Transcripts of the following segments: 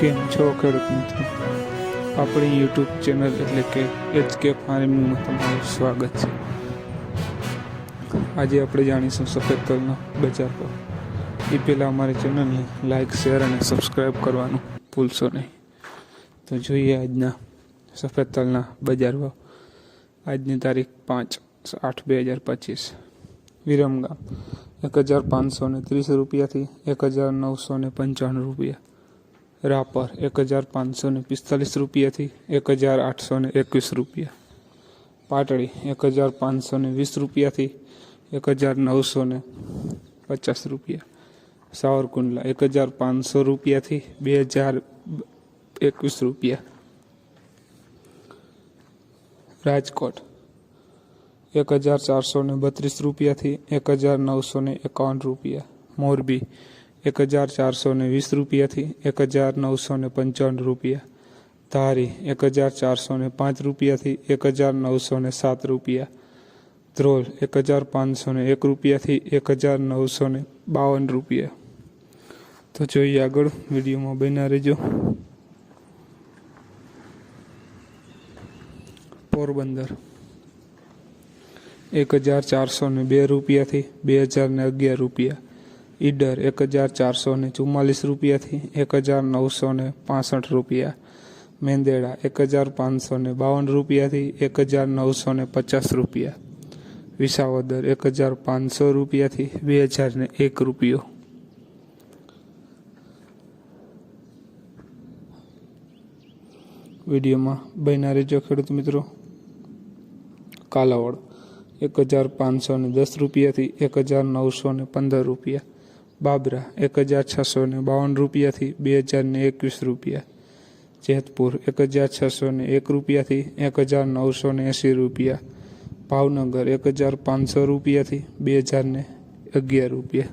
કેમ છો ખેડૂત મિત્રો? આપણી યુટ્યુબ ચેનલ એટલે કે એચ કે ફાર્મિંગમાં તમારું સ્વાગત છે. આજે આપણે જાણીશું સફેદ તલનો બજાર પર એ પહેલાં અમારી ચેનલને લાઇક શેર અને સબસ્ક્રાઈબ કરવાનું ભૂલશો નહીં. તો જોઈએ આજના સફેદ તલના બજાર ભાવ આજની તારીખ પાંચ આઠ બે હજાર પચીસ. વિરમગામ. એક હજાર પાંચસો ને ત્રીસ રૂપિયાથી એક હજાર નવસો ને પંચાણું રૂપિયા. રાપર એક હજાર પાંચસો ને પિસ્તાલીસ રૂપિયાથી એક હજાર આઠસો ને એકવીસ રૂપિયા. પાટડી એક હજાર પાંચસો ને વીસ રૂપિયાથી એક હજાર નવસો ને પચાસ રૂપિયા. સાવરકુંડલા એક હજાર પાંચસો રૂપિયાથી બે હજાર એકવીસ રૂપિયા. રાજકોટ એક હજાર ચારસો ને બત્રીસ રૂપિયાથી એક હજાર નવસો ને એકાવન રૂપિયા. મોરબી એક હજાર ચારસો ને વીસ રૂપિયાથી એક હજાર નવસો ને પંચાવન રૂપિયા. ધારી, એક હજાર ચારસો ને પાંચ રૂપિયાથી એક હજાર નવસો ને સાત રૂપિયા. ધ્રોલ, એક હજાર પાંચસો ને એક રૂપિયાથી એક હજાર નવસો ને બાવન રૂપિયા. તો જોઈએ આગળ, વિડીયોમાં બન્યા રહેજો. પોરબંદર. એક હજાર ચારસો ને બે રૂપિયાથી બે હજાર ને અગિયાર રૂપિયા. ઈડર એક હજાર ચારસો ને ચુમ્માલીસ રૂપિયાથી એક હજાર નવસો ને પાસઠ રૂપિયા. મેંદેડા એક હજાર પાંચસો ને બાવન રૂપિયાથી એક હજાર નવસો ને પચાસ રૂપિયા. વિસાવદર એક હજાર પાંચસો રૂપિયાથી બે હજાર ને એક રૂપિયો. વિડીયોમાં બન્યા રહેજો ખેડૂત મિત્રો. કાલાવડ એક હજાર પાંચસો ને દસ રૂપિયાથી એક હજાર નવસો ને પંદર રૂપિયા. બાબરા, એક હજાર છસો ને બાવન રૂપિયાથી બે હજાર ને એકવીસ રૂપિયા. જેતપુર, એક હજાર છસો ને એક રૂપિયાથી એક હજાર નવસો ને એંસી રૂપિયા. ભાવનગર, એક હજાર પાંચસો રૂપિયાથી બે હજાર ને અગિયાર રૂપિયા.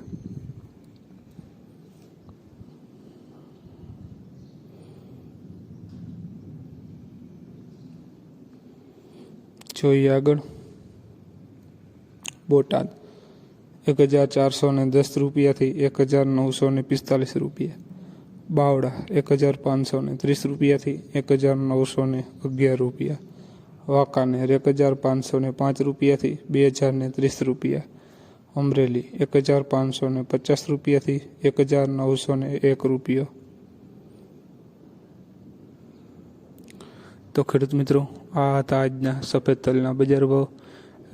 જોઈએ આગળ. બોટાદ. એક હજાર ચારસો ને દસ રૂપિયાથી એક હજાર નવસો ને પિસ્તાલીસ રૂપિયા. બાવડા એક હજાર પાંચસો ને ત્રીસ રૂપિયાથી એક હજાર નવસો ને અગિયાર રૂપિયા. વાંકાનેર, એક હજાર પાંચસો ને પાંચ રૂપિયાથી બે હજાર ને ત્રીસ રૂપિયા. અમરેલી, એક હજાર પાંચસો ને પચાસ રૂપિયાથી એક હજાર નવસો ને એક રૂપિયો. તો ખેડૂત મિત્રો, આ હતા આજના સફેદ તલના બજાર ભાવ.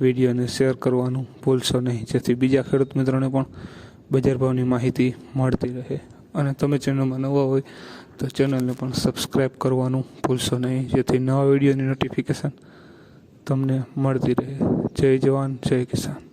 વિડીયોને શેર કરવાનું ભૂલશો નહીં. જેથી બીજા ખેડૂત મિત્રોને પણ બજાર ભાવની માહિતી મળતી રહે. અને તમે ચેનલમાં નવા હોય તો ચેનલને પણ સબસ્ક્રાઈબ કરવાનું ભૂલશો નહીં. જેથી નવા વિડીયોની નોટિફિકેશન તમને મળતી રહે. જય જવાન, જય કિસાન.